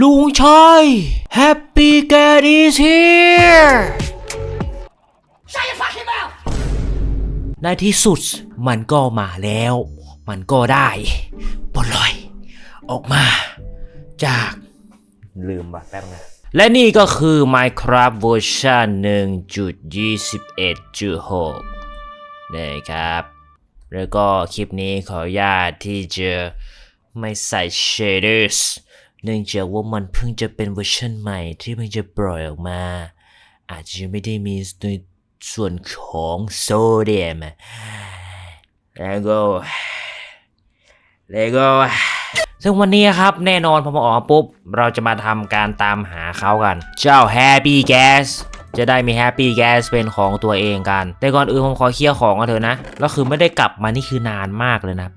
ลุงชัย Happy Cat is here ในที่สุดมันก็มาแล้ว มันก็ได้ปลดลอย ออกมา จากลืมว่ะแป๊บนะและนี่ก็คือ Minecraft เวอร์ชัน1.21.6นะครับ แล้วก็คลิปนี้ขออนุญาตที่จะไม่ใส่ shaders เนื่องจากว่ามันเพิ่งจะเป็นเวอร์ชันใหม่ที่เพิ่งจะปล่อยออกมา อาจจะไม่ได้มีในส่วนของโซเดียมแล้วก็แล้วก็ซึ่งวันนี้ครับแน่นอนพอมาออกปุ๊บ เราจะมาทำการตามหาเขากัน เจ้า Happy Gas จะได้มี Happy Gas เป็นของตัวเองกัน แต่ก่อนอื่นผมขอเคลียร์ของกันเถอะนะ แล้วคือไม่ได้กลับมานี่คือนานมากเลยนะ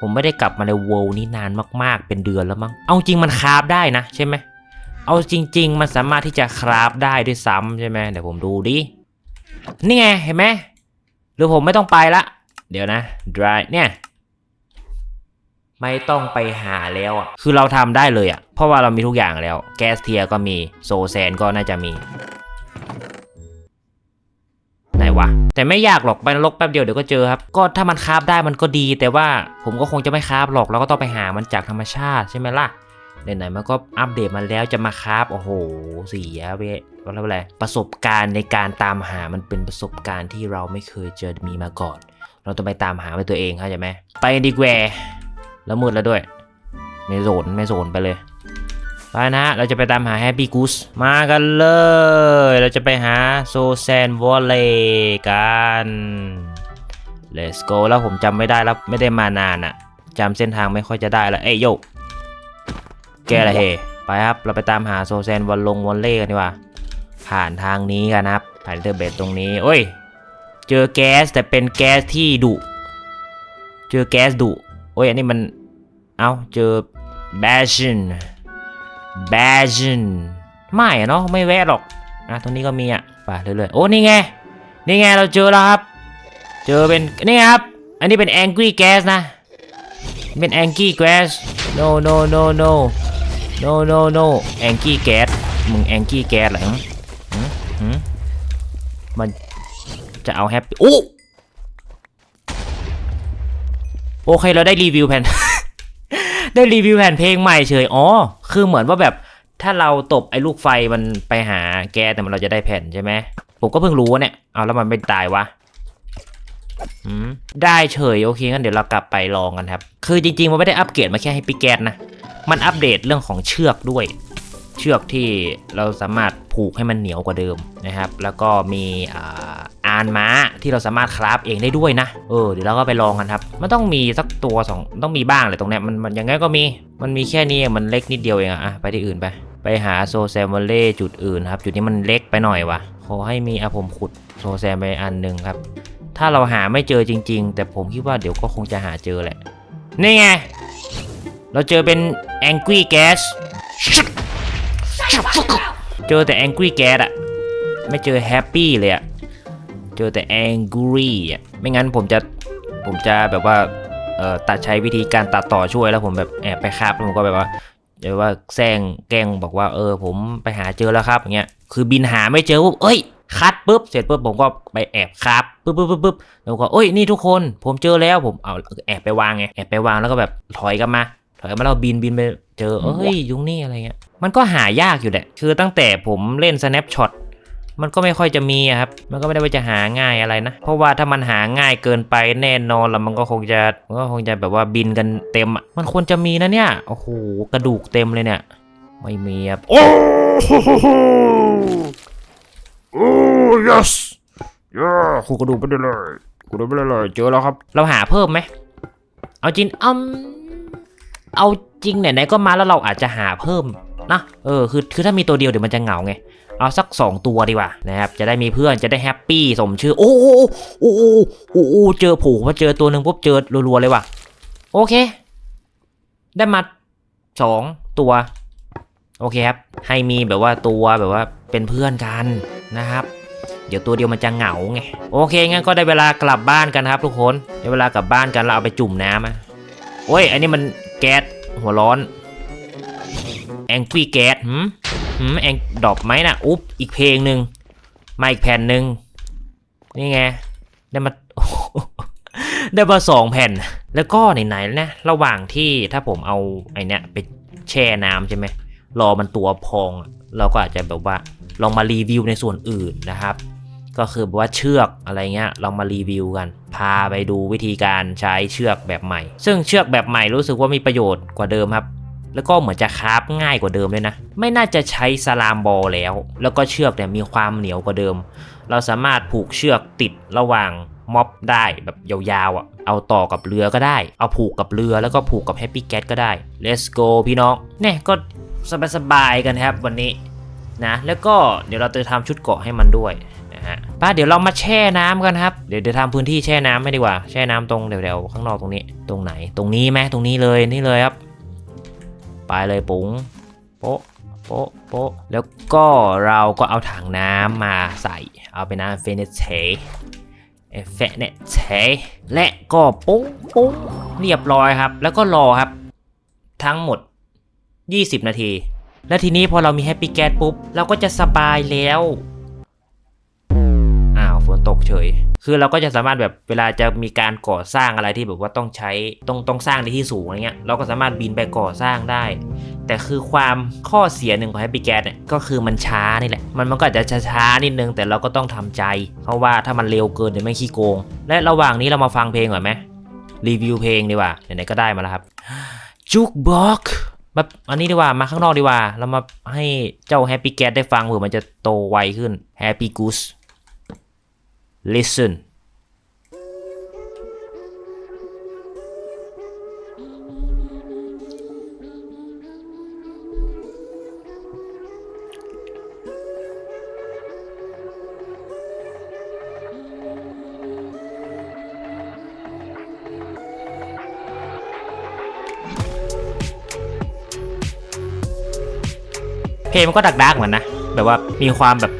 ผมไม่ได้กลับมาในเวลนี้นานมากๆ เป็นเดือนแล้วมั้ง เอาจริงมันคราฟได้นะใช่ไหม เอาจริง ๆ มันสามารถที่จะคราฟได้ด้วยซ้ำใช่ไหมเดี๋ยวผมดูดิ นี่ไงเห็นไหม หรือผมไม่ต้องไปละ เดี๋ยวนะ dry เนี่ย ไม่ต้องไปหาแล้วอะ คือเราทำได้เลยอะ เพราะว่าเรามีทุกอย่างแล้ว แก๊สเทียก็มี โซแซนก็น่าจะมี ไหนวะแต่ไม่ยากหรอกไปนรกแป๊บเดียวเดี๋ยวก็เจอครับก็ถ้ามันคาฟได้มันก็ดี แต่ว่าผมก็คงจะไม่คาฟหรอกเราก็ต้องไปหามันจากธรรมชาติใช่ไหมล่ะไหนๆมันก็อัปเดตมาแล้วจะมาคาฟโอ้โหเสียเวยก็แล้วอะไรประสบการณ์ในการตามหามันเป็นประสบการณ์ที่เราไม่เคยเจอมีมาก่อน เราต้องไปตามหาไปตัวเองเข้าใจไหมไปดีกว่าแล้วมืดแล้วด้วยไม่โซนไม่โซนไปเลย ไปนะฮะ เราจะไปตามหาแฮปปี้กูสมากันเลย เราจะไปหาโซแซนวอลเลกัน let's go แล้วผมจำไม่ได้แล้ว ไม่ได้มานานอะจำเส้นทางไม่ค่อยจะได้แล้วเอ้ยโยแกละเฮไปครับ เราไปตามหาโซแซนวันลงวันเล่กันดีกว่า ผ่านทางนี้กันนะครับ ผ่านเทอร์เบตตรงนี้โอ้ย เจอแก๊สแต่เป็นแก๊สที่ดุ เจอแก๊สดุโอ้ย อันนี้มัน เอ้า เจอแบชิน แบชินไม่เนาะไม่แวะหรอกอะตรงนี้ก็มีอะไปเรื่อยๆโอ้นี่ไงนี่ไงเราเจอแล้วครับ เจอเป็นนี่ครับ อันนี้เป็นแองกี้แก๊สนะ เป็นแองกี้แก๊ส no no no no no no no แองกี้แก๊สมึงแองกี้แก๊สเหรอหึหึหึมันจะเอาแฮปปี้โอ้โอเค เราได้รีวิวแผ่น ได้รีวิวแผ่นเพลงใหม่เฉย อ๋อ คือเหมือนว่าแบบถ้าเราตบไอ้ลูกไฟมันไปหาแกแต่มันเราจะได้แผ่นใช่ไหม ผมก็เพิ่งรู้เนี่ย เอาแล้วมันไม่ตายวะได้เฉยโอเคงั้นเดี๋ยวเรากลับไปลองกันครับ คือจริงๆ มันไม่ได้อัปเกรดมาแค่ให้ปิแกนนะ มันอัปเดตเรื่องของเชือกด้วย เชือกที่เราสามารถผูกให้มันเหนียวกว่าเดิมนะครับ แล้วก็มีอ่า อานม้าที่เราสามารถคราฟเองได้ด้วยนะ เออเดี๋ยวเราก็ไปลองกันครับ มันต้องมีสักตัวสองต้องมีบ้างเลยตรงเนี้ยมันมันยังไงก็มี มันมีแค่นี้มันเล็กนิดเดียวเองอะไปที่อื่นไป ไปหาโซแซมเวลเล่จุดอื่นครับ จุดนี้มันเล็กไปหน่อยวะขอให้มีอะผมขุดโซแซมไปอันหนึ่งครับ ถ้าเราหาไม่เจอจริง ๆ แต่ผมคิดว่าเดี๋ยวก็คงจะหาเจอแหละ นี่ไง เราเจอเป็น angry gas เจอแต่ angry gas อะไม่เจอ happy เลยอะ เจอแต่ angry อะไม่งั้นผมจะผมจะแบบว่าเอ่อตัดใช้วิธีการตัดต่อช่วยแล้วผมแบบแอบไปคาบแล้วผมก็แบบว่าเดี๋ยวว่าแซงแกล้งบอกว่าเออผมไปหาเจอแล้วครับอย่างเงี้ยคือบินหาไม่เจอปุ๊บเอ้ยคัดปุ๊บเสร็จปุ๊บผมก็ไปแอบครับปุ๊บปุ๊บปุ๊บปุ๊บแล้วก็เอ้ยนี่ทุกคน ผมเจอแล้วผมเอาแอบไปวางไงแอบไปวางแล้วก็แบบถอยกลับมาถอยกลับมาแล้วบินบินไปเจอเอ้ยยุงนี่อะไรเงี้ยมันก็หายากอยู่แหละคือตั้งแต่ผมเล่น snapshot มันก็ไม่ค่อยจะมีอะครับ มันก็ไม่ได้ว่าจะหาง่ายอะไรนะ เพราะว่าถ้ามันหาง่ายเกินไปแน่นอนแล้วมันก็คงจะมันก็คงจะแบบว่าบินกันเต็มอะมันควรจะมีนะเนี่ย โอ้โห กระดูกเต็มเลยเนี่ย ไม่มีครับ โอ้โอ้ yes ย่าขูกระดูกไปได้เลยขูกระดูกไปได้เลย เจอแล้วครับ เราหาเพิ่มไหม เอาจริงอืมเอาจริงไหนๆก็มาแล้วเราอาจจะหาเพิ่มนะ เออ คือ คือถ้ามีตัวเดียวเดี๋ยวมันจะเหงาไง เอาสักสองตัวดีกว่านะครับ จะได้มีเพื่อนจะได้แฮปปี้สมชื่อ โอ้โหโอ้โหโอ้โหเจอผูกมาเจอตัวหนึ่งปุ๊บเจอรัวๆเลยว่ะ โอเค ได้มาสองตัว โอเคครับ ให้มีแบบว่าตัวแบบว่าเป็นเพื่อนกันนะครับ เดี๋ยวตัวเดียวมันจะเหงาไง โอเคงั้นก็ได้เวลากลับบ้านกันครับ ทุกคน ได้เวลากลับบ้านกันเราเอาไปจุ่มน้ำอะโอ้ย อันนี้มันแก๊สหัวร้อน แองกี้แก๊สหืม หืมแองดรอปไหมนะอุ๊บอีกเพลงหนึ่งมาอีกแผ่นหนึ่งนี่ไงได้มาได้มาสองแผ่น แล้วก็ไหนๆนะระหว่างที่ถ้าผมเอาไอเนี้ไปแช่น้ำใช่ไหมรอมันตัวพอง เราก็อาจจะแบบว่าลองมารีวิวในส่วนอื่นนะครับ ก็คือแบบว่าเชือกอะไรเงี้ยลองมารีวิวกัน พาไปดูวิธีการใช้เชือกแบบใหม่ ซึ่งเชือกแบบใหม่รู้สึกว่ามีประโยชน์กว่าเดิมครับ แล้วก็เหมือนจะคราฟง่ายกว่าเดิมเลยนะ ไม่น่าจะใช้สลามบอลแล้ว แล้วก็เชือกเนี่ยมีความเหนียวกว่าเดิม เราสามารถผูกเชือกติดระหว่างม็อบได้แบบยาวๆอะ เอาต่อกับเรือก็ได้ เอาผูกกับเรือแล้วก็ผูกกับแฮปปี้แก๊ก็ได้ let's go พี่น้อง เนี่ยก็สบายๆกันครับวันนี้นะ แล้วก็เดี๋ยวเราจะทำชุดเกาะให้มันด้วยนะฮะป้าเดี๋ยวเรามาแช่น้ำกันครับ เดี๋ยวเดี๋ยวทำพื้นที่แช่น้ำไม่ดีกว่า แช่น้ำตรงเดี๋ยวๆข้างนอกตรงนี้ ตรงไหน ตรงนี้ไหมตรงนี้เลยนี่เลยครับ ไปเลยปุ๋งโป๊ะโป๊ะโป๊ะแล้วก็เราก็เอาถังน้ำมาใส่ เอาเป็นน้ำเฟเนเชเฟเนเชและก็ปุ้งปุ้งเรียบร้อยครับ แล้วก็รอครับ ทั้งหมด 20 นาที และทีนี้พอเรามีแฮปปี้แก๊สปุ๊บ เราก็จะสบายแล้ว อ้าวฝนตกเฉย คือเราก็จะสามารถแบบเวลาจะมีการก่อสร้างอะไรที่แบบว่าต้องใช้ต้องต้องสร้างในที่สูงอะไรเงี้ยเราก็สามารถบินไปก่อสร้างได้ แต่คือความข้อเสียหนึ่งของ Happy Gas เนี่ยก็คือมันช้านี่แหละ มันมันก็อาจจะช้าๆนิดนึงแต่เราก็ต้องทำใจ เพราะว่าถ้ามันเร็วเกินเดี๋ยวไม่ขี้โกง และระหว่างนี้เรามาฟังเพลงก่อนไหมรีวิวเพลงดีกว่าไหนๆก็ได้มาแล้วครับจุกบล็อกมาอันนี้ดีกว่ามาข้างนอกดีกว่า เรามาให้เจ้า Happy Gas ได้ฟังเผื่อมันจะโตไวขึ้น Happy Goose listen เพลงมันก็ดักดักเหมือนนะ แบบว่ามีความแบบ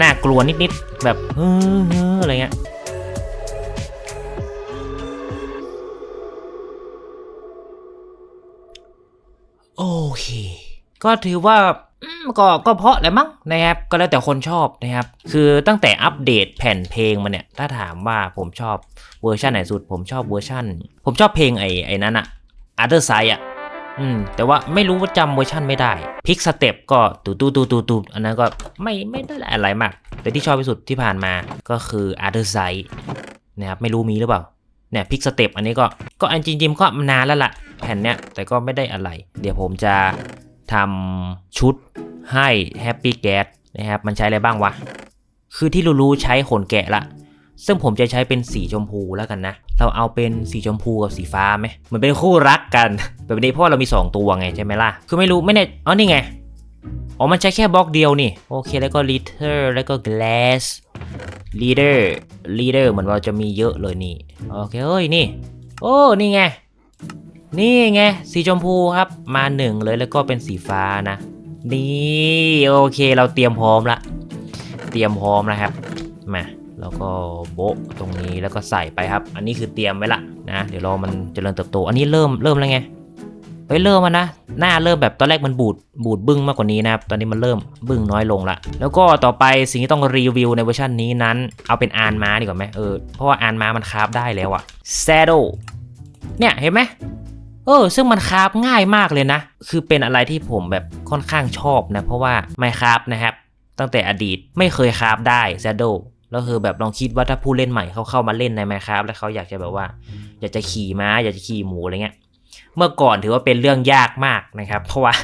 น่ากลัวนิดๆ แบบเฮ้ออะไรเงี้ยโอเค ก็ถือว่าก็ก็เพราะแหละมั้งนะครับ ก็แล้วแต่คนชอบนะครับ คือตั้งแต่อัปเดตแผ่นเพลงมาเนี่ย ถ้าถามว่าผมชอบเวอร์ชันไหนสุด ผมชอบเวอร์ชัน ผมชอบเพลงไอ้ไอ้นั้นอะ Other Side อะ อืม แต่ว่าไม่รู้ว่าจำเวอร์ชันไม่ได้พิกสเต็ปก็ตูตูตูตูตูอันนั้นก็ไม่ไม่ได้อะไรมาก แต่ที่ชอบที่สุดที่ผ่านมาก็คือ Other Side นะครับไม่รู้มีหรือเปล่าเนี่ยพิกสเต็ปอันนี้ก็ก็อันจริงๆก็นานแล้วล่ะ แผ่นเนี้ยแต่ก็ไม่ได้อะไร เดี๋ยวผมจะทำชุดให้ Happy Gas นะครับมันใช้อะไรบ้างวะ คือที่รู้ๆใช้ขนแกะละ ซึ่งผมจะใช้เป็นสีชมพูแล้วกันนะ เราเอาเป็นสีชมพูกับสีฟ้าไหมเหมันเป็นคู่รักกันแบบนี้เพราะว่าเรามี 2 ตัวไงใช่ไหมล่ะ คือไม่รู้ไม่แน่อ๋อนี่ไง อ๋อ มันใช้แค่บล็อกเดียวนี่ โอเค แล้วก็ leader แล้วก็ glass leader leader เหมือนเราจะมีเยอะเลยนี่ โอเคเอ้ย นี่ โอ้ นี่ไง นี่ไง สีชมพูครับ มาหนึ่งเลยแล้วก็เป็นสีฟ้านะ นี่ โอเค เราเตรียมพร้อมละ เตรียมพร้อมนะครับ มา แล้วก็โบะตรงนี้แล้วก็ใส่ไปครับ อันนี้คือเตรียมไว้ละนะเดี๋ยวรอมันเจริญเติบโต อันนี้เริ่มเริ่มแล้วไงเฮ้ยเริ่มแล้วนะหน้าเริ่มแบบตอนแรกมันบูดบูดบึ้งมากกว่านี้นะครับตอนนี้มันเริ่มบึ้งน้อยลงละแล้วก็ต่อไปสิ่งที่ต้องรีวิวในเวอร์ชันนี้นั้น เอาเป็นอานม้าดีกว่าไหมเออเพราะว่าอานม้ามันคราฟได้แล้วอะ saddle เนี่ยเห็นไหมเออซึ่งมันคราฟง่ายมากเลยนะ คือเป็นอะไรที่ผมแบบค่อนข้างชอบนะ เพราะว่าไม่คราฟนะครับ ตั้งแต่อดีตไม่เคยคราฟได้ Shadow แล้วคือแบบลองคิดว่าถ้าผู้เล่นใหม่เขาเข้ามาเล่นใน Minecraft แล้วเขาอยากจะแบบว่า อยากจะขี่ม้า อยากจะขี่หมูอะไรเงี้ย เมื่อก่อนถือว่าเป็นเรื่องยากมากนะครับ เพราะว่า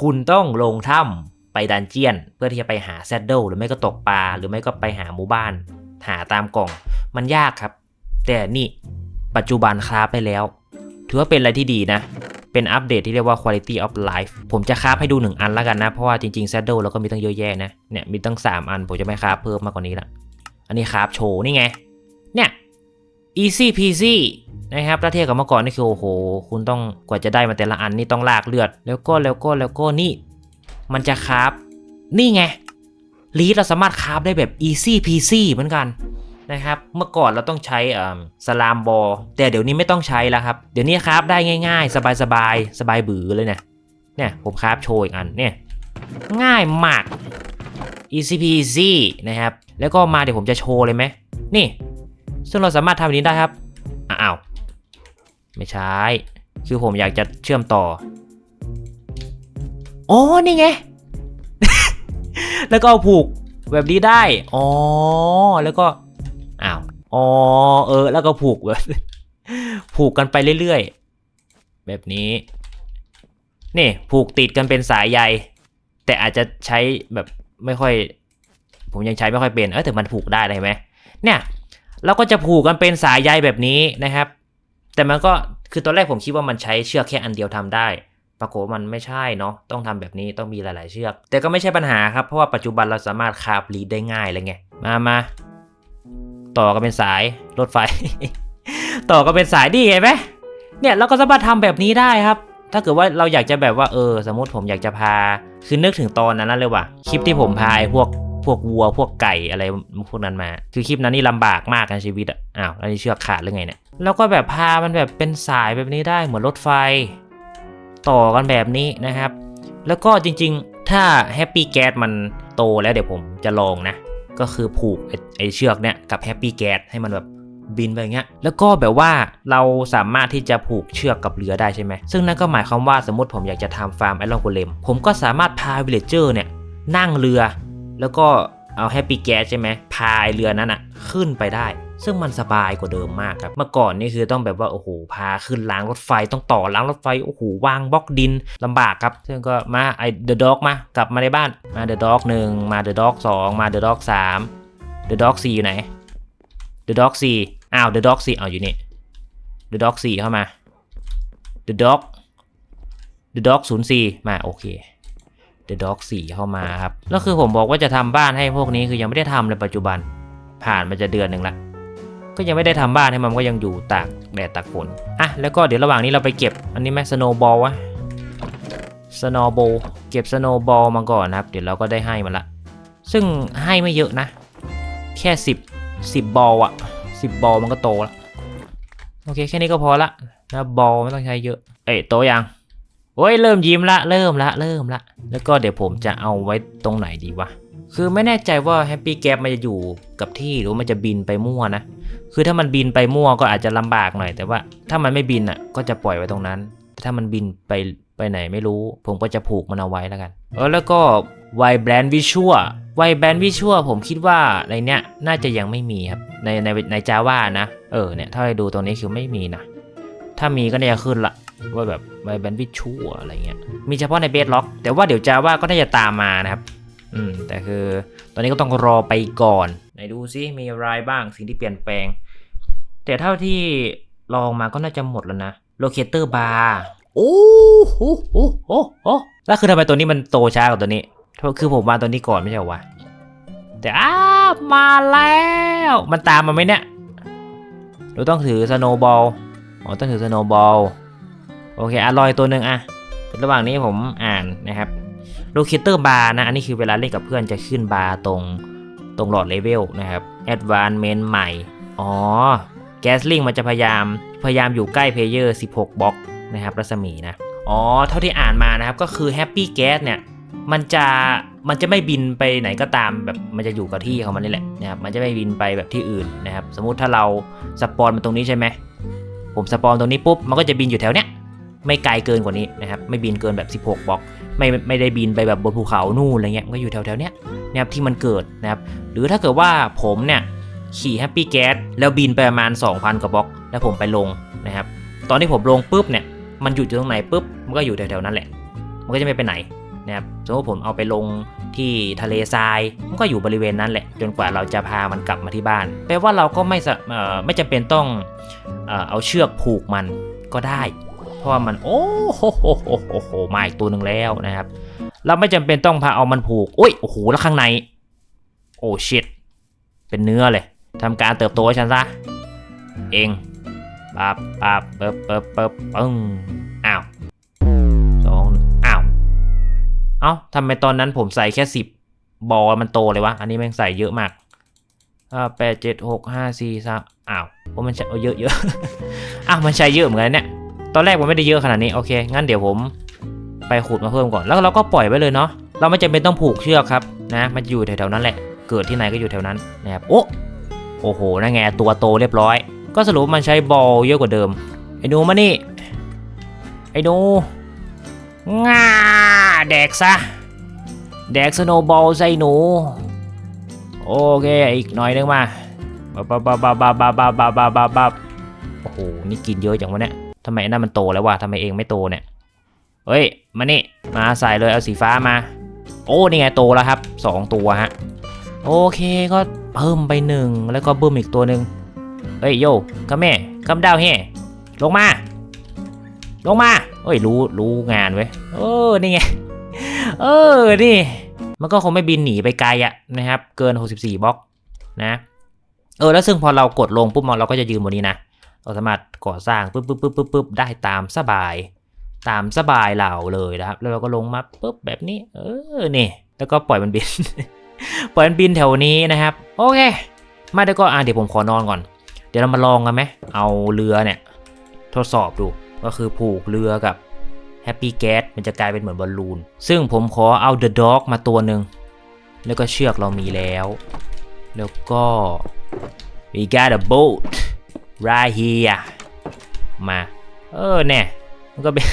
คุณต้องลงถ้ำไปดันเจียน เพื่อที่จะไปหา Shadow หรือไม่ก็ตกปลาหรือไม่ก็ไปหาหมู่บ้าน หาตามกล่อง มันยากครับ แต่นี่ปัจจุบันคราฟไปแล้ว ถือว่าเป็นอะไรที่ดีนะเป็นอัปเดตที่เรียกว่า quality of life ผมจะคราฟให้ดู 1 อันแล้วกันนะ เพราะว่าจริงๆ saddle เราก็มีตั้งเยอะแยะนะ เนี่ย มีตั้ง 3 อัน ผมจะไม่คราฟเพิ่มมากกว่านี้ละ อันนี้คราฟโชว์นี่ไง เนี่ย easy peasy นะครับถ้าเทียบกับเมื่อก่อนนี่คือโอ้โห คุณต้องกว่าจะได้มาแต่ละอันนี่ต้องลากเลือด แล้วก็แล้วก็แล้วก็นี่ มันจะคราฟนี่ไงลีดเราสามารถคราฟได้แบบ easy peasy เหมือนกันนะครับ เมื่อก่อนเราต้องใช้สลามบอลแต่เดี๋ยวนี้ไม่ต้องใช้แล้วครับ เดี๋ยวนี้ครับได้ง่ายๆ สบายๆสบายบือเลยเนี่ย เนี่ยผมคราฟโชว์อีกอันเนี่ยง่ายมาก easy peasy นะครับ แล้วก็มาเดี๋ยวผมจะโชว์เลยไหมนี่ ซึ่งเราสามารถทำแบบนี้ได้ครับอ้าวไม่ใช่คือผมอยากจะเชื่อมต่ออ๋อนี่ไง แล้วก็เอาผูกแบบนี้ได้ อ๋อ แล้วก็ อ้าว อ๋อ เออ แล้วก็ผูกแบบผูกกันไปเรื่อยๆ แบบนี้ นี่ ผูกติดกันเป็นสายใย แต่อาจจะใช้แบบไม่ค่อย ผมยังใช้ไม่ค่อยเป็น เออแต่มันผูกได้เลยเห็นไหมเนี่ย เราก็จะผูกกันเป็นสายใยแบบนี้นะครับ แต่มันก็คือตอนแรกผมคิดว่ามันใช้เชือกแค่อันเดียวทำได้ ปรากฏมันไม่ใช่เนาะ ต้องทำแบบนี้ต้องมีหลาย ๆ เชือก แต่ก็ไม่ใช่ปัญหาครับ เพราะว่าปัจจุบันเราสามารถคาบลีดได้ง่ายเลยไง มามา ต่อกันเป็นสายรถไฟ ต่อกันเป็นสายดีเห็นไหมเนี่ยเราก็สามารถทำแบบนี้ได้ครับถ้าเกิดว่าเราอยากจะแบบว่าเออ สมมติผมอยากจะพา คือนึกถึงตอนนั้นเลยว่ะ คลิปที่ผมพาไอ้พวก พวกวัวพวกไก่อะไรพวกนั้นมา คือคลิปนั้นนี่ลำบากมากในชีวิตอะอ้าวแล้วนี่เชือกขาดหรือไงเนี่ยแล้วก็แบบพามันแบบเป็นสายแบบนี้ได้เหมือนรถไฟ ต่อกันแบบนี้นะครับ แล้วก็จริงๆ ถ้าแฮปปี้แก๊สมันโตแล้วเดี๋ยวผมจะลองนะ ก็คือผูกไอ้ไอ้เชือกเนี่ยกับแฮปปี้แก๊สให้มันแบบบินไปอย่างเงี้ย แล้วก็แบบว่าเราสามารถที่จะผูกเชือกกับเรือได้ใช่ไหม ซึ่งนั่นก็หมายความว่าสมมติผมอยากจะทำฟาร์มไอรอนโกเลม ผมก็สามารถพาวิลเลเจอร์เนี่ยนั่งเรือ แล้วก็เอาแฮปปี้แก๊สใช่ไหมพาไอ้เรือนั้นอะขึ้นไปได้ ซึ่งมันสบายกว่าเดิมมากครับ เมื่อก่อนนี่คือต้องแบบว่า โอ้โห พาขึ้นรางรถไฟต้องต่อรางรถไฟ โอ้โห วางบล็อกดินลำบากครับ ซึ่งก็มาไอเดอะด็อกมา กลับมาในบ้านมาเดอะด็อกหนึ่งมาเดอะด็อกสองมาเดอะด็อกสามเดอะด็อกสี่อยู่ไหนเดอะด็อกสี่อ้าวเดอะด็อกสี่เอาอยู่นี่เดอะด็อกสี่เข้ามาเดอะด็อกเดอะด็อกศูนย์สี่มาโอเค The Dog 4 เข้ามาครับ แล้วคือผมบอกว่าจะทำบ้านให้พวกนี้คือยังไม่ได้ทำเลยปัจจุบัน ผ่านมาจะเดือนหนึ่งละ ก็ยังไม่ได้ทำบ้านให้มันก็ยังอยู่ตากแดดตากฝน อะ แล้วก็เดี๋ยวระหว่างนี้เราไปเก็บ อันนี้ไหมสโนบอลวะสโนบอลเก็บสโนบอลมาก่อนนะครับ เดี๋ยวเราก็ได้ให้มันละ ซึ่งให้ไม่เยอะนะ แค่ 10 10 บอลอะ10 บอลมันก็โตละ โอเค แค่นี้ก็พอละนะบอลไม่ต้องใช้เยอะ เอ้โตยัง โอ้ยเริ่มยิ้มละเริ่มละเริ่มละ แล้วก็เดี๋ยวผมจะเอาไว้ตรงไหนดีวะ คือไม่แน่ใจว่าแฮปปี้แก p มันจะอยู่กับที่หรือมันจะบินไปมั่วนะ คือถ้ามันบินไปมั่วก็อาจจะลำบากหน่อยแต่ว่า ถ้ามันไม่บินอะก็จะปล่อยไว้ตรงนั้นแต่ถ้ามันบินไปไปไหนไม่รู้ ผมก็จะผูกมันเอาไว้แล้วกัน เออแล้วก็ไวแบรนด์วิชัวไวแบรนด์วิชัวผมคิดว่าในเนี้ยน่าจะยังไม่มีครับในในในจาว่านะ เออเนี่ยถ้าไปดูตรงนี้คือไม่มีนะ ถ้ามีก็น่าจะขึ้นละ ว่าแบบไวแบนวิชูอะไรเงี้ยมีเฉพาะในเบสล็อก แต่ว่าเดี๋ยวจาว่าก็น่าจะตามมานะครับ อืมแต่คือตอนนี้ก็ต้องรอไปก่อนไหนดูซิมีอะไรบ้างสิ่งที่เปลี่ยนแปลง แต่เท่าที่ลองมาก็น่าจะหมดแล้วนะโลเคเตอร์บาร์โอ้โหโอ้โหโอ้แล้วคือทำไมตัวนี้มันโตช้ากว่าตัวนี้คือผมวาตัวนี้ก่อนไม่ใช่เหรอวะแต่อ้ามาแล้ว มันตามมาไหมเนี่ยเราต้องถือสโนบอลอ๋อต้องถือสโนบอล โอเคอร่อยตัวหนึ่งอะระหว่างนี้ผมอ่านนะครับโลเคเตอร์บาร์นะ อันนี้คือเวลาเล่นกับเพื่อนจะขึ้นบาร์ตรงตรงหลอดเลเวลนะครับแอดวานเมนใหม่ อ๋อ แกสลิงมันจะพยายามพยายามอยู่ใกล้เพลเยอร์16บล็อกนะครับรัศมีนะ อ๋อ เท่าที่อ่านมานะครับ ก็คือแฮปปี้แกสเนี่ย มันจะมันจะไม่บินไปไหนก็ตามแบบมันจะอยู่กับที่ของมันนี่แหละนะครับมันจะไม่บินไปแบบที่อื่นนะครับ สมมุติถ้าเราสปอนมันตรงนี้ใช่ไหมผมสปอนตรงนี้ปุ๊บมันก็จะบินอยู่แถวเนี้ย ไม่ไกลเกินกว่านี้นะครับ ไม่บินเกินแบบ 16บล็อก ไม่ไม่ได้บินไปแบบบนภูเขานู่นอะไรเงี้ยมันก็อยู่แถวแถวๆเนี้ยนะครับที่มันเกิดนะครับ หรือถ้าเกิดว่าผมเนี่ยขี่แฮปปี้แก๊สแล้วบินไปประมาณ 2,000กว่าบล็อก แล้วผมไปลงนะครับ ตอนที่ผมลงปุ๊บเนี่ยมันอยู่ตรงไหนปุ๊บมันก็อยู่แถวๆนั้นแหละ มันก็จะไม่ไปไหนนะครับสมมติผมเอาไปลงที่ทะเลทรายมันก็อยู่บริเวณนั้นแหละ จนกว่าเราจะพามันกลับมาที่บ้านแปลว่าเราก็ไม่สะไม่จำเป็นต้องเอ่อเอาเชือกผูกมันก็ได้ เพราะว่ามันโอ้โหโหโหโหโหมาอีกตัวหนึ่งแล้วนะครับ เราไม่จำเป็นต้องพาเอามันผูกโอ้ยโอ้โหแล้วข้างใน โอ้ชิตเป็นเนื้อเลยทำการเติบโตให้ฉันซะเองปับปับเปิบเปิบเปิบปึ้งอ้าวสองอ้าวเอ้าทำไมตอนนั้นผมใส่แค่สิบบอลมันโตเลยวะ อันนี้แม่งใส่เยอะมากห้าแปดเจ็ดหกห้าสี่สามอ้าวเพราะมันใช้เอาเยอะเยอะอ้าวมันใช้เยอะเหมือนกันเนี่ย ตอนแรกมันไม่ได้เยอะขนาดนี้โอเค งั้นเดี๋ยวผมไปขุดมาเพิ่มก่อนแล้วเราก็ปล่อยไว้เลยเนาะเราไม่จำเป็นต้องผูกเชือกครับนะมันอยู่แถวๆนั้นแหละ เกิดที่ไหนก็อยู่แถวนั้นนะครับโอ้โอ้โหนั่นไงตัวโตเรียบร้อย ก็สรุปมันใช้บอลเยอะกว่าเดิมไอ้หนูมานี่ไอ้หนูง่าแดกซะแดกสโนบอลใส่หนู โอเคอีกหน่อยนึงมาบับบับบับบับบับบับบับบับบับบับโอ้โหนี่กินเยอะจังวะเนี่ย ทำไมนั่นมันโตแล้ววะทำไมเองไม่โตเนี่ยเฮ้ยมานี่มาใส่เลยเอาสีฟ้ามา โอ้นี่ไงโตแล้วครับสองตัวฮะโอเคก็เพิ่มไปหนึ่งแล้วก็เพิ่มอีกตัวหนึ่งเฮ้ยโยคัมแม่คัมดาวเฮลงมา ลงมาเฮ้ยรู้รู้งานเว้ยเออนี่ไงเออนี่มันก็คงไม่บินหนีไปไกลอะนะครับ เกิน 64บล็อกนะ เออแล้วซึ่งพอเรากดลงปุ๊บมันเราก็จะยืนบนนี้นะ เราสามารถก่อสร้างปุ๊บปุ๊บปุ๊บปุ๊บปุ๊บได้ตามสบาย ตามสบายเราเลยนะครับ แล้วเราก็ลงมาปุ๊บแบบนี้ เออนี่แล้วก็ปล่อยมันบิน ปล่อยมันบินแถวนี้นะครับ โอเค มาเดี๋ยวก็อะเดี๋ยวผมขอนอนก่อน เดี๋ยวเรามาลองกันไหมเอาเรือเนี่ย ทดสอบดูก็คือผูกเรือกับแฮปปี้แก๊สมันจะกลายเป็นเหมือนบอลลูน ซึ่งผมขอเอาเดอะด็อกมาตัวหนึ่งแล้วก็เชือกเรามีแล้ว แล้วก็ we got a boat right here มา เออเนี่ยมันก็เป็น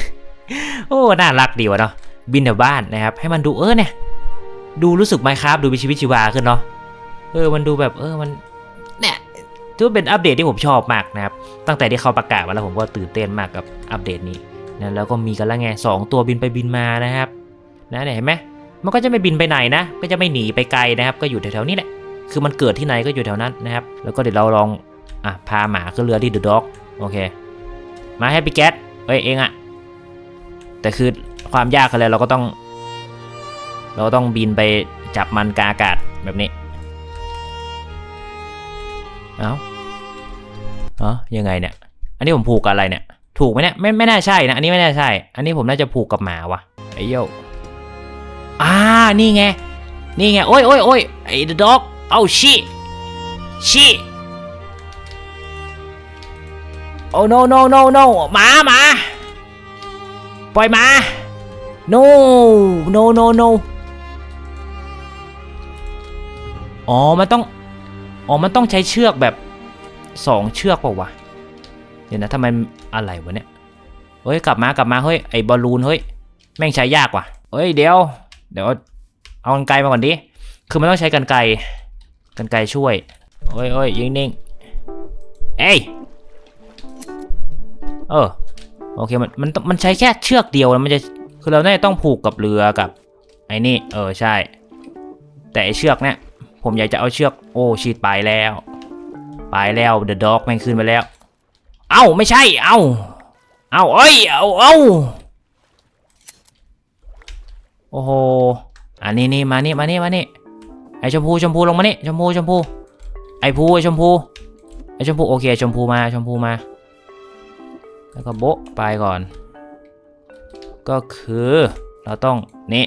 โอ้น่ารักดีวะเนาะบินแถวบ้านนะครับ ให้มันดูเออเนี่ย ดูรู้สึกไหมครับ ดูมีชีวิตชีวาขึ้นเนาะเออมันดูแบบเออมันเนี่ยถือว่าเป็นอัปเดตที่ผมชอบมากนะครับ ตั้งแต่ที่เขาประกาศมาแล้วผมก็ตื่นเต้นมากกับอัปเดตนี้นะแล้วก็มีกันแล้วไงสองตัวบินไปบินมานะครับนะเนี่ยเห็นไหมมันก็จะไม่บินไปไหนนะ ก็จะไม่หนีไปไกลนะครับ ก็อยู่แถวๆนี้แหละคือมันเกิดที่ไหนก็อยู่แถวนั้นนะครับ แล้วก็เดี๋ยวเราลอง อะ พาหมาขึ้นเรือที่เดอะด็อก โอเค มาแฮปปี้แกทเอ้ย เองอะแต่คือความยากอะไรเราก็ต้อง เราต้องบินไปจับมันกาอากาศแบบนี้ เอ้าเอ๋อยังไงเนี่ย อันนี้ผมผูกกับอะไรเนี่ย ถูกไหมเนี่ย ไม่ไม่น่าใช่นะ อันนี้ไม่น่าใช่ อันนี้ผมน่าจะผูกกับหมาวะไอ้โยอ่า นี่ไง นี่ไง โอ้ยโอ้ยโอ้ยไอ้ด็อก เอาชีชี โอ้ no no no no หมาหมาปล่อยหมา no no no no อ๋อ มันต้อง อ๋อ มันต้องใช้เชือกแบบสองเชือกเปล่าวะ เดี๋ยวนะทำไมอะไรวะเนี่ย เฮ้ย กลับมากลับมา เฮ้ย ไอ้บอลลูน เฮ้ย แม่งใช้ยากว่ะ เฮ้ย เดี๋ยว เดี๋ยว เอากันไกลมาก่อนดิ คือมันต้องใช้กันไกลกันไกลช่วย เฮ้ยเฮ้ยยิงนิ่ง เอ้ย เออโอเคมันมันมันใช้แค่เชือกเดียวแล้วมันจะคือเราเนี่ยต้องผูกกับเรือกับไอ้นี่เออใช่ แต่ไอเชือกเนี่ยผมอยากจะเอาเชือกโอ้ชีดไปแล้วไปแล้วเดอะด็อกแม่งขึ้นไปแล้ว เอ้าไม่ใช่ เอ้าเอ้าเอ้ยเอาเอ้าโอ้โหอันนี้นี่มานี่มานี่มานี่ไอชมพูชมพูลงมานี่ชมพูชมพูไอพูไอชมพูไอชมพูโอเคชมพูมาชมพูมา แล้วก็โบะไปก่อน ก็คือเราต้องนี่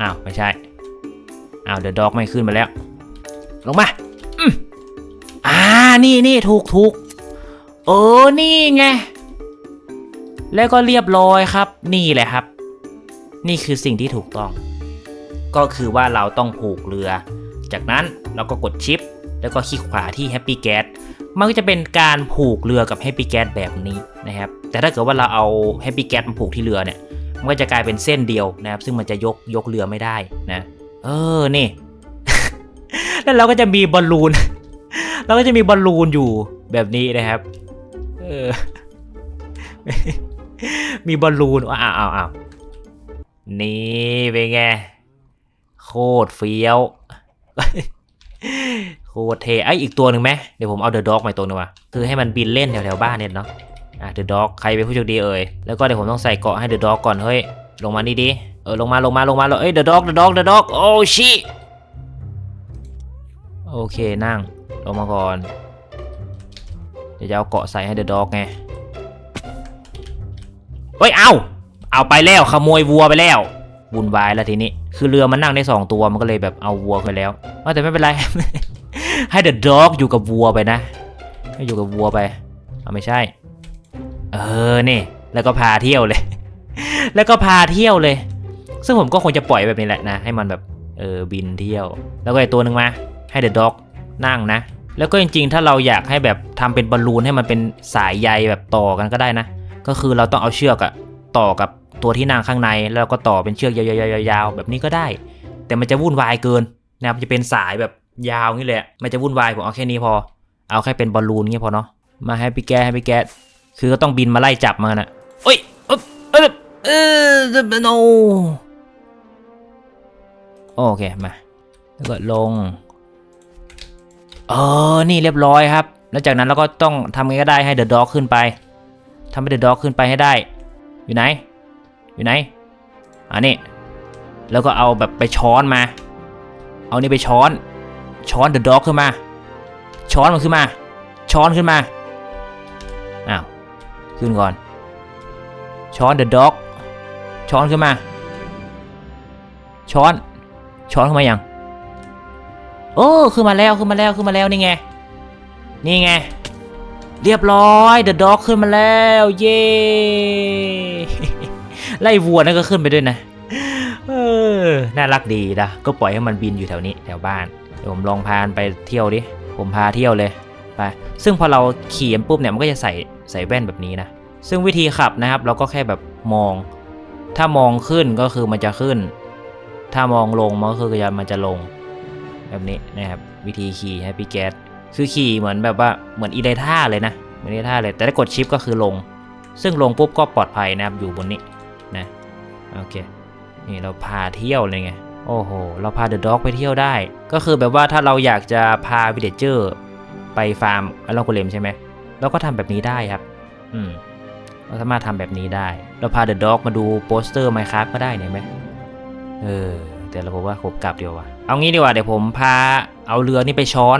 อ้าวไม่ใช่อ้าวเดอะด็อกไม่ขึ้นมาแล้ว ลงมาอืมอ่านี่นี่ถูกถูกเออนี่ไงแล้วก็เรียบร้อยครับ นี่แหละครับ นี่คือสิ่งที่ถูกต้อง ก็คือว่าเราต้องผูกเรือ จากนั้นเราก็กดชิป แล้วก็คลิกขวาที่ Happy Gas มันก็จะเป็นการผูกเรือกับ Happy Gas แบบนี้นะครับ แต่ถ้าเกิดว่าเราเอา Happy Gas มาผูกที่เรือเนี่ย มันก็จะกลายเป็นเส้นเดียวนะครับ ซึ่งมันจะยกยกเรือไม่ได้นะ เออ นี่ แล้วเราก็จะมีบอลลูน เราก็จะมีบอลลูนอยู่แบบนี้นะครับ เออ มีบอลลูน อ้าวอ้าวอ้าวนี่เป็นไง โคตรเฟี้ยว โคตรเทไออีกตัวหนึ่งไหมเดี๋ยวผมเอาเดอะด็อกมาตัวหนึงว่ะคือให้มันบินเล่นแถวๆบ้านเนี่ยเนาะอะเดอะด็อกใครเป็นผู้โชคดีเอ่ยแล้วก็เดี๋ยวผมต้องใส่เกาะให้เดอะด็อกก่อนเฮ้ยลงมานี่ดิเออลงมาลงมาลงมาลงเอ้ยเดอะด็อกเดอะด็อกเดอะด็อกโอ้ชิโอเคนั่งลงมาก่อนเดี๋ยวจะเอาเกาะใส่ให้เดอะด็อกไงเฮ้ยเอาเอาไปแล้วขโมยวัวไปแล้ววุ่นวายแล้วทีนี้ คือเรือมันนั่งได้สองตัวมันก็เลยแบบเอาวัวไปแล้วแต่ไม่เป็นไร ให้เดอะด็อกอยู่กับวัวไปนะ ให้อยู่กับวัวไปเอาไม่ใช่ เออนี่ แล้วก็พาเที่ยวเลย แล้วก็พาเที่ยวเลย ซึ่งผมก็คงจะปล่อยแบบนี้แหละนะ ให้มันแบบเออบินเที่ยว แล้วก็ไอตัวหนึ่งมา ให้เดอะด็อกนั่งนะ แล้วก็จริงๆ ถ้าเราอยากให้แบบทำเป็นบอลลูนให้มันเป็นสายใยแบบต่อกันก็ได้นะ ก็คือเราต้องเอาเชือกอะต่อกับตัวที่นั่งข้างใน แล้วก็ต่อเป็นเชือกยาวๆๆๆแบบนี้ก็ได้ แต่มันจะวุ่นวายเกินนะครับจะเป็นสายแบบ ยาวงี้เลยอะมันจะวุ่นวายผมเอาแค่นี้พอ เอาแค่เป็นบอลลูนงี้พอเนาะมาให้พี่แกให้พี่แกคือก็ต้องบินมาไล่จับมันนะโอ้ยเอยเอยเออโนโอเคมาแล้วก็ลงเออนี่เรียบร้อยครับ แล้วจากนั้นเราก็ต้องทำไงก็ได้ให้เดอะด็อกขึ้นไปทำให้เดอะด็อกขึ้นไปให้ได้ อยู่ไหน อยู่ไหนอันนี้แล้วก็เอาแบบไปช้อนมา เอานี่ไปช้อน ช้อนเดอะด็อกขึ้นมา ช้อนมันขึ้นมา ช้อนขึ้นมา อ้าว ขึ้นก่อน ช้อนเดอะด็อก ช้อนขึ้นมา ช้อน ช้อนขึ้นมายัง โอ้ขึ้นมาแล้วขึ้นมาแล้วขึ้นมาแล้วนี่ไง นี่ไง เรียบร้อยเดอะด็อกขึ้นมาแล้ว เย้ไล่วัวนั่นก็ขึ้นไปด้วยนะ เออ น่ารักดีนะ ก็ปล่อยให้มันบินอยู่แถวนี้แถวบ้าน ดี๋ยวผมลองพานไปเที่ยวดิ ผมพาเที่ยวเลยไปซึ่งพอเราขี่มปุ๊บเนี่ยมันก็จะใส่ใส่แว่นแบบนี้นะ ซึ่งวิธีขับนะครับ เราก็แค่แบบมอง ถ้ามองขึ้นก็คือมันจะขึ้น ถ้ามองลงมันก็คือจะมันจะลง แบบนี้นะครับวิธีขี่ให้พี่แก๊สคือขี่เหมือนแบบว่าเหมือนอีเดท่าเลยนะเหมือนอีเดท่าเลย แต่ถ้ากดชิปก็คือลง ซึ่งลงปุ๊บก็ปลอดภัยนะครับอยู่บนนี้นะโอเคนี่เราพาเที่ยวเลยไง โอ้โห เราพาเดอะด็อกไปเที่ยวได้ ก็คือแบบว่าถ้าเราอยากจะพาวิดเจอร์ไปฟาร์มอลองโกเลมใช่ไหมเราก็ทำแบบนี้ได้ครับ อืม เราสามารถทำแบบนี้ได้ เราพาเดอะด็อกมาดูโปสเตอร์ไมครับก็ได้เนี่ยไหมเออ แต่เราบอกว่าผมกลับเดียวว่ะเอางี้ดีกว่าเดี๋ยวผมพาเอาเรือนี่ไปช้อน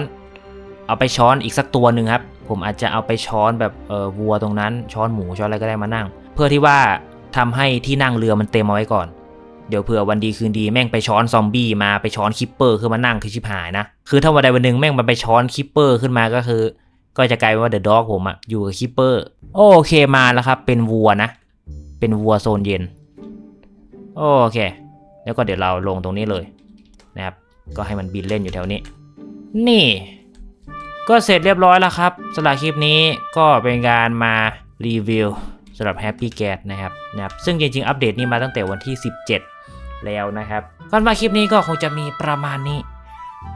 เอาไปช้อนอีกสักตัวหนึ่งครับ ผมอาจจะเอาไปช้อนแบบเออวัวตรงนั้น ช้อนหมูช้อนอะไรก็ได้มานั่ง เพื่อที่ว่าทำให้ที่นั่งเรือมันเต็มเอาไว้ก่อน เดี๋ยวเผื่อวันดีคืนดีแม่งไปช้อนซอมบี้มาไปช้อนคิปเปอร์ขึ้นมานั่งคือชิบหายนะ คือถ้าวันใดวันหนึ่งแม่งมันไปช้อนคิปเปอร์ขึ้นมาก็คือ ก็จะกลายเป็นว่าเดอะด็อกผมอะอยู่กับคิปเปอร์โอเคมาแล้วครับ เป็นวัวนะ เป็นวัวโซนเย็น โอเค แล้วก็เดี๋ยวเราลงตรงนี้เลยนะครับ ก็ให้มันบินเล่นอยู่แถวนี้ นี่ ก็เสร็จเรียบร้อยแล้วครับสำหรับคลิปนี้ก็เป็นการมารีวิวสำหรับ Happy Cat นะครับนะครับ ซึ่งจริงๆ อัปเดตนี้มาตั้งแต่วันที่ 17 แล้วนะครับก่อนมาคลิปนี้ก็คงจะมีประมาณนี้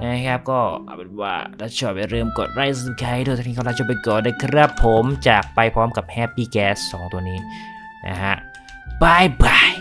นะครับก็เอาเป็นว่าถ้าชอบอย่าลืมกดไลค์สับสไครต์ด้วยทีนี้ก็เราจะไปก่อนนะครับผมจากไปพร้อมกับแฮปปี้แก๊สสองตัวนี้นะฮะบายบาย